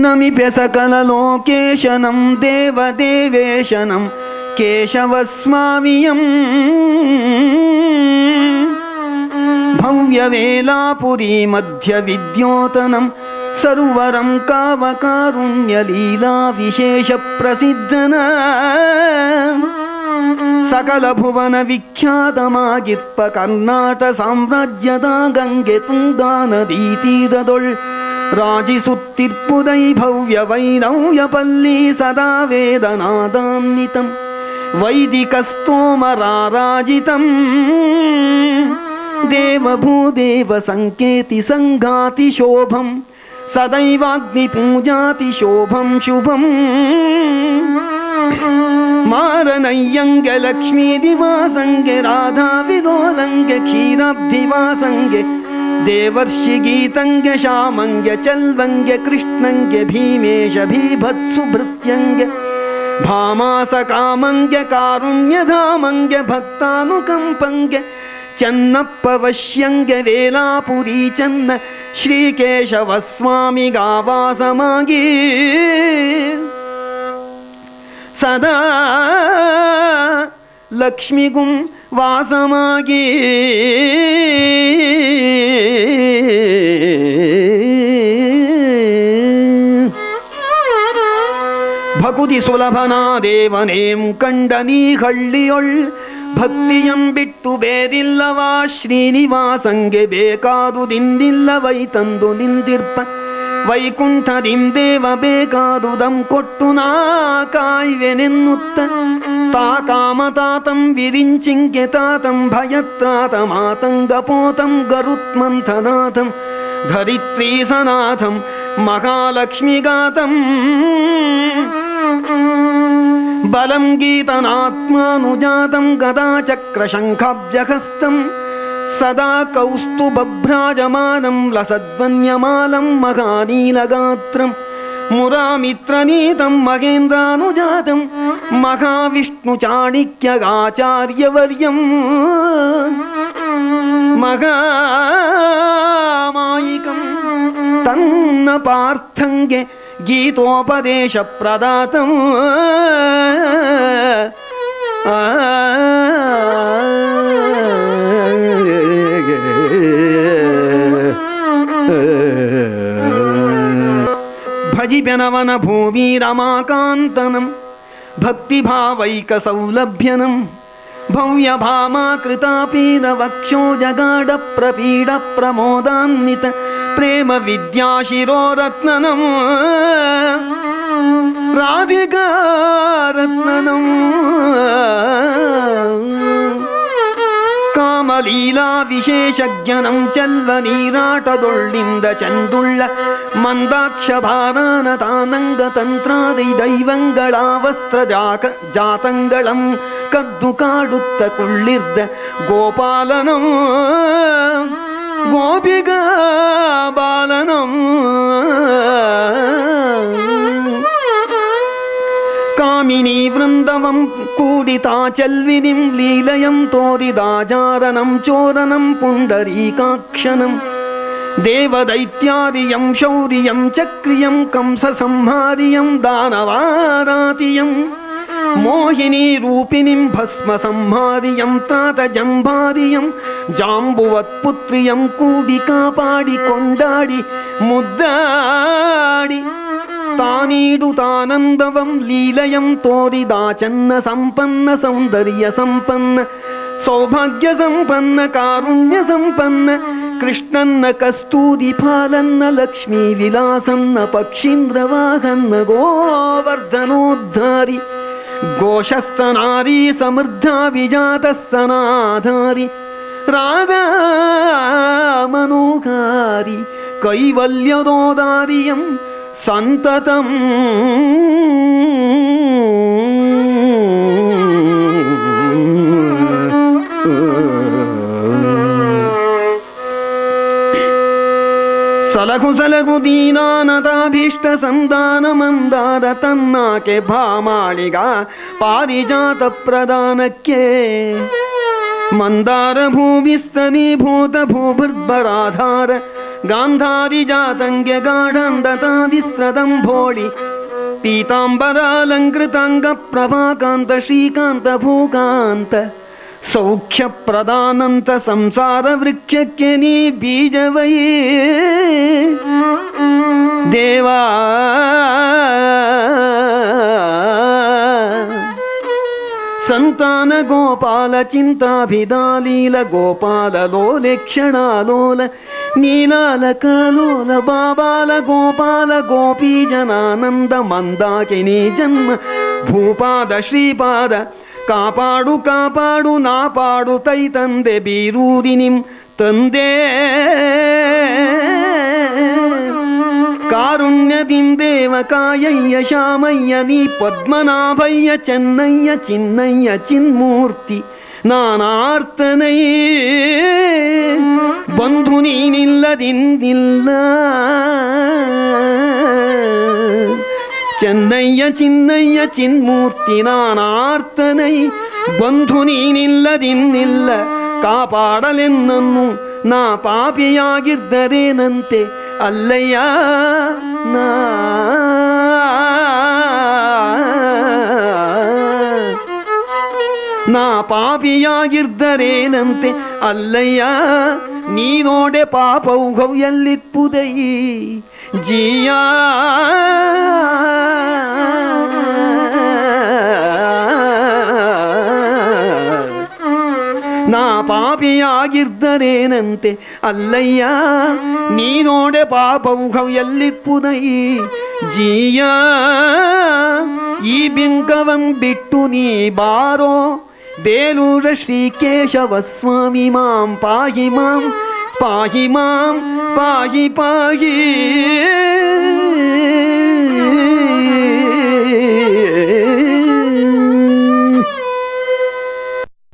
लक्ष्ममिभ्य सकललोकेशनं देवदेवेशनं केशवस्वामियम् भव्यवेलापुरीमध्यविद्योतनं सरोवरं कावकारुण्यलीलाविशेषप्रसिद्धन सकलभुवनविख्यातमागित्पकर्णाटसाम्राज्यदा गङ्गे तुङ्गानदीतीददुल् राजिसुत्तिर्पुदैभव्यवैनव्यपल्ली सदा वेदनादान्वितं वैदिकस्तोमराराजितम् देवभूदेवसङ्केति सङ्घातिशोभं सदैवाग्निपूजातिशोभं शुभम् मारनय्यङ्गलक्ष्मीदिवासङ्गे राधाविलोलङ्गे क्षीराब्धिवासङ्गे देवर्षि गीतंग श्यामंग चलवंग कृष्णंग भीमेश, भीभत्सु भृत्यंग्य भामास कामंग कारुण्य धामंग भक्तानुकंपंग चन्नप्पवश्यङ्ग्य वेलापुरी, चन्न श्रीकेशवस्वामि गावासमागी सदा लक्ष्मी गुम ವಾಸಮಾಗಿ. ಭಕುತಿ ಸುಲಭನಾ ದೇವನೇಂ ಕಂಡನೀ ಹಳ್ಳಿಯೊಳ್ ಭಕ್ತಿಯಂ ಬಿಟ್ಟು ಬೇರಿಲ್ಲವಾ ಶ್ರೀನಿವಾಸಂಗೆ ಬೇಕಾದುದಿಂದಿಲ್ಲವೈ ತಂದು ನಿಂದಿರ್ಪ. ವೈಕುಂಠದಿಂದೇವ ಬೇಕಾದುದಂ ಕೊಟ್ಟು ನಾ ಕಾಯ್ವೆನೆನ್ನುತ್ತ. తాతామతాతం విరించింకితాతం భయత్రాతమాతంగపోతం గరుత్మంథనాథం ధరిత్రీ సనాథం మహాలక్ష్మిగాతం. బలం గీతనాత్మానుజాతం గదాచక్రశంఖాబ్జహస్తం సదా కౌస్తుభ్రాజమానం లసద్వన్యమాలం మహానీలగాత్రం. मुरामित्रनीतं महेन्द्रानुजातं महाविष्णुचाणिक्यगाचार्यवर्यम् महामायिकं तन्न पार्थङ्गे गीतोपदेशप्रदातम् भजि जनवन भूमि रमाकान्तनं भक्तिभावैकसौलभ्यनं भव्यभामा कृतापीरवक्षो प्रेम प्रेमविद्याशिरोरत्ननम्। राधिकारत्ननम्। காமலீலா விசேஷஜனம் செல்வ நீராட்டதொள்ளிந்த செந்துள்ள மந்தாட்சபாரான தானங்க தந்திராதி தெய்வங்களாவஸ்திர ஜாக ஜாத்தங்களம் கத்து காடுத்த குள்ளிர்த கோபாலனம். கோபிகா பாலனம் காமினி விருந்தவம் கூடிதா செல்வினிம் லீலயம் தோரிதாஜாரணம் சோரணம் புண்டரீகாட்சணம் தேவதைத்யாரியம் சௌரியம் சக்ரியம் கம்சசம்ஹாரியம் தானவாராதியம். மோகினி ரூபிணிம் பஸ்மசம்ஹாரியம் தாதஜம்பாரியம் ஜாம்புவத்புத்ரியம் கூடி காப்பாடி கொண்டாடி முத்தாடி. ಸಂಹಾರಿಯಂ ದಾನವಾರಾತಿಯಂ ಮೋಹಿನಿ ರೂಪಿಣಿಂ ಭಸ್ಮ ಸಂಹಾರಿಯಂ ತಾತ ಜಂಭಾರಿಯಂ ಜಾಂಬುವತ್ಪುತ್ರಿಯಂ ಕೂಡಿ ಕಾಪಾಡಿ ಕೊಂಡಾಡಿ ಮುದ್ದಾಡಿ ತಾನೀಡು ತಾನಂದವಂ ಲೀಲಯಂ ತೋರಿದಾಚನ್ನ ಸಂಪನ್ನ ಸೌಂದರ್ಯ ಸಂಪನ್ನ ಸೌಭಾಗ್ಯ ಸಂಪನ್ನ ಕಾರುಣ್ಯ ಸಂಪನ್ನ ಕೃಷ್ಣನ್ನ ಕಸ್ತೂರಿ ಫಾಲನ್ನ ಲಕ್ಷ್ಮೀ ವಿಲಾಸನ್ನ ಪಕ್ಷೀಂದ್ರ ವಾಹನ್ನ ಗೋವರ್ಧನೋದ್ಧಾರಿ ಘೋಷಸ್ತನಾರಿ ಸಮೃದ್ಧ ವಿಜಾತಸ್ತನಾಧಾರಿ ರಾಧಾ ಮನೋಕಾರಿ ಕೈವಲ್ಯದೋದಾರಿಯಂ సంతతం సలగు సలగు దీనానదాభీష్ట సందానమందార తన్నాకే భామాళిగా పారిజాత ప్రదానక్యే మందార భూమిస్తనీ భూత భూభృద్భరాధార गांधारी पीतांबरालंकृतांग प्रभाकांत श्रीकांत भूकांत सौख्य प्रदानंत संसार वृक्ष के नी बीज बीजवये देवा सन्तानगोपालचिन्ताभिदालीलगोपाललोलेक्षणालोल ಸಂಸಾರ ವೃಕ್ಷಕ್ಕೆ ನೀ ಬೀಜವಯೇ ದೇವಾ ಸಂತಾನ ಗೋಪಾಲ ಚಿಂತಾಭಿದಾಲೀಲ ಗೋಪಾಲ ಲೋಲೆ ಕ್ಷಣಾಲೋಲ ನೀಲಾಲ ಕಲೋಲ ಬಾಬಾಲ ಗೋಪಾಲ ಗೋಪೀ ಜನಾನಂದ ಮಂದಾಕಿನಿ ಜನ್ಮ ಭೂಪಾದ ಶ್ರೀಪಾದ ಕಾಪಾಡು ಕಾಪಾಡು ನಾಪಾಡು ತೈ ತಂದೆ ಬೀರೂರಿ ನಿಮ್ ತಂದೆ ಕಾರುಣ್ಯದಿಂದೇವ ಕಾಯಯ್ಯ ಶಾಮಯ್ಯ ನೀ ಪದ್ಮನಾಭಯ್ಯ ಚೆನ್ನಯ್ಯ ಚಿನ್ನಯ್ಯ ಚಿನ್ಮೂರ್ತಿ ನಾನಾರ್ತನೈ ಬಂಧು ನೀನಿಲ್ಲದಿಂದಿಲ್ಲ. ಚೆನ್ನಯ್ಯ ಚಿನ್ನಯ್ಯ ಚಿನ್ಮೂರ್ತಿ ನಾನಾರ್ತನೈ ಬಂಧು ನೀನಿಲ್ಲದಿನ್ನಿಲ್ಲ ಕಾಪಾಡಲೆನ್ನನ್ನು ನಾ ಪಾಪಿಯಾಗಿದ್ದರೇನಂತೆ? ಅಲ್ಲಯ್ಯ ನಾ ನಾ ಪಾಪಿಯಾಗಿದ್ದರೇನಂತೆ? ಅಲ್ಲಯ್ಯ ನೀನೋಡೆ ಪಾಪವು ಎಲ್ಲಿಪ್ಪುದೈ ಜೀಯ. ನಾ ಪಾಪಿಯಾಗಿದ್ದರೇನಂತೆ? ಅಲ್ಲಯ್ಯ ನೀನೋಡೆ ಪಾಪವು ಎಲ್ಲಿಪ್ಪುದೈ ಜೀಯ, ಈ ಬಿಂಕವಂ ಬಿಟ್ಟು ನೀ ಬಾರೋ. ಬೇಲೂರ ಶ್ರೀ ಕೇಶವ ಸ್ವಾಮಿ ಮಾಂ ಪಾಹಿ ಮಾಂ ಪಾಹಿ ಮಾಂ ಪಾಹಿ ಪಾಹಿ